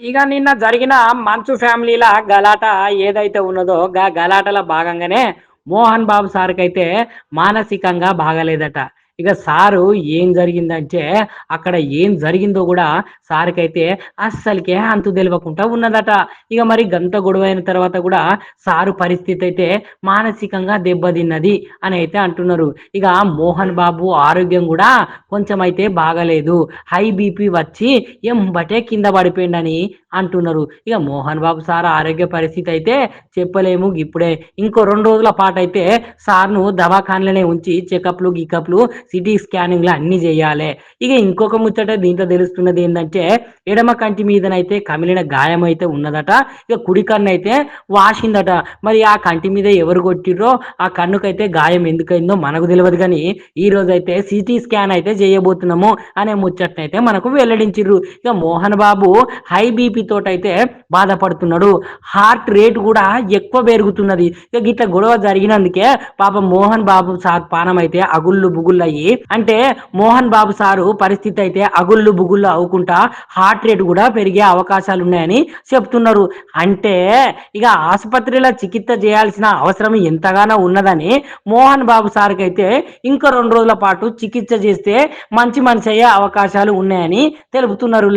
ఇక నిన్న జరిగిన మంచు ఫ్యామిలీల గలాట ఏదైతే ఉన్నదో గా గలాటలో భాగంగానే మోహన్ బాబు సార్కి అయితే మానసికంగా బాగలేదట. ఇక సారు ఏం జరిగిందంటే అక్కడ ఏం జరిగిందో కూడా సార్కైతే అస్సలకే అంతు తెలియకుండా ఉన్నదట. ఇక మరి గంత గొడవ అయిన తర్వాత కూడా సారు పరిస్థితి అయితే మానసికంగా దెబ్బతిన్నది అని అయితే అంటున్నారు. ఇక మోహన్ బాబు ఆరోగ్యం కూడా కొంచెం అయితే బాగలేదు. హై బీపీ వచ్చి ఎంబటే కింద పడిపోయిండని అంటున్నారు. ఇక మోహన్ బాబు సార్ ఆరోగ్య పరిస్థితి అయితే చెప్పలేము ఇప్పుడే. ఇంకో రెండు రోజుల పాటు అయితే సార్ను దవాఖానలోనే ఉంచి చెకప్లు గికప్లు సిటీ స్కానింగ్లు అన్ని చేయాలి. ఇక ఇంకొక ముచ్చట దీంట్లో తెలుస్తున్నది ఏంటంటే ఎడమ కంటి మీదనైతే కమిలిన గాయం అయితే ఉన్నదట ఇక కుడి కన్ను అయితే వాసిందట. మరి ఆ కంటి మీద ఎవరు కొట్టిర్రో ఆ కన్నుకైతే గాయం ఎందుకైందో మనకు తెలియదు కానీ ఈ రోజు అయితే సిటీ స్కాన్ అయితే చేయబోతున్నాము అనే ముచ్చట్నైతే మనకు వెల్లడించిర్రు. ఇక మోహన్ బాబు హై బీపీ తోటైతే బాధపడుతున్నాడు. హార్ట్ రేట్ కూడా ఎక్కువ పెరుగుతున్నది. ఇక గిట్ల గొడవ జరిగినందుకే పాప మోహన్ బాబు సార్ పానం అయితే అగుళ్ళు బుగుళ్ళు అయ్యి అంటే మోహన్ బాబు సారు పరిస్థితి అయితే అగుళ్ళు బుగుళ్ళు అవ్వకుండా హార్ట్ రేట్ కూడా పెరిగే అవకాశాలు ఉన్నాయని చెప్తున్నారు. అంటే ఇక ఆసుపత్రిలో చికిత్స చేయాల్సిన అవసరం ఎంతగానో ఉన్నదని మోహన్ బాబు సార్కి అయితే ఇంకా రెండు రోజుల పాటు చికిత్స చేస్తే మంచి మనిషి అయ్యే అవకాశాలు ఉన్నాయని తెలుపుతున్నారు